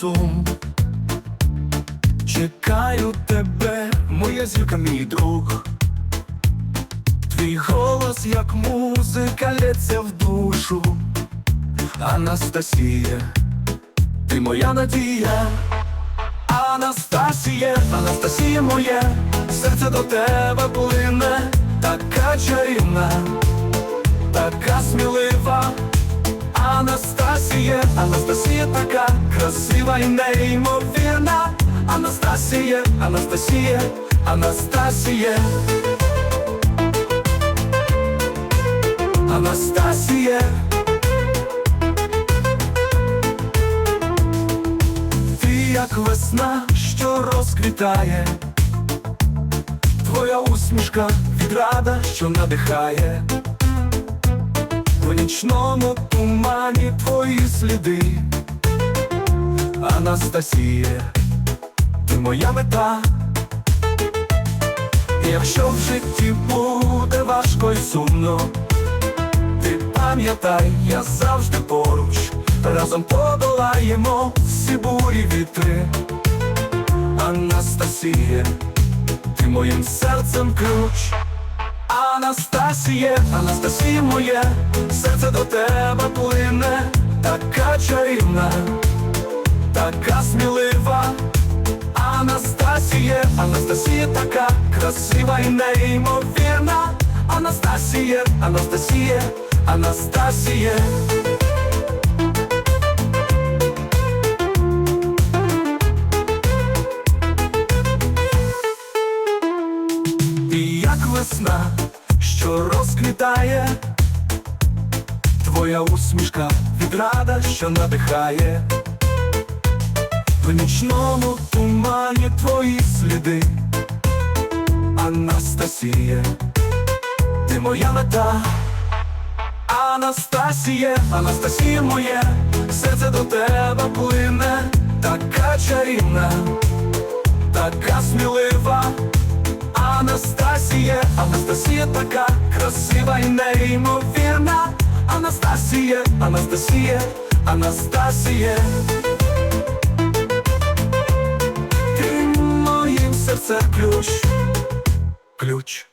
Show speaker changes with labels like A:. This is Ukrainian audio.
A: сум. Чекаю тебе, моя зірка, мій друг. Твій голос, як музика, лється в душу. Анастасія, ти моя надія. Анастасія, Анастасія моє, серце до тебе плине, така чарівна, така смілива. Анастасія, Анастасія така красива і неймовірна. Анастасія, Анастасія, Анастасія. Анастасія. Ти як весна, що розквітає, твоя усмішка відрада, що надихає, нічному тумані твої сліди, Анастасія, ти моя мета. Якщо в житті буде важко й сумно, ти пам'ятай, я завжди поруч, разом подолаємо всі бурі вітри. Анастасія, ти моїм серцем ключ. Анастасія, Анастасія моє, серце до тебе плине, така чарівна, така смілива. Анастасія, Анастасія така красива і неймовірна. Анастасія, Анастасія, Анастасія. І як весна, що розквітає, твоя усмішка відрада, що надихає, в нічному тумані твої сліди, Анастасія, ти моя мета, Анастасія, Анастасія моє, серце до тебе плине, така чарівна, така смілива. Анастасія, Анастасія така красива і неймовірна. Анастасія, Анастасія, Анастасія. Ти моїм серце ключ, ключ.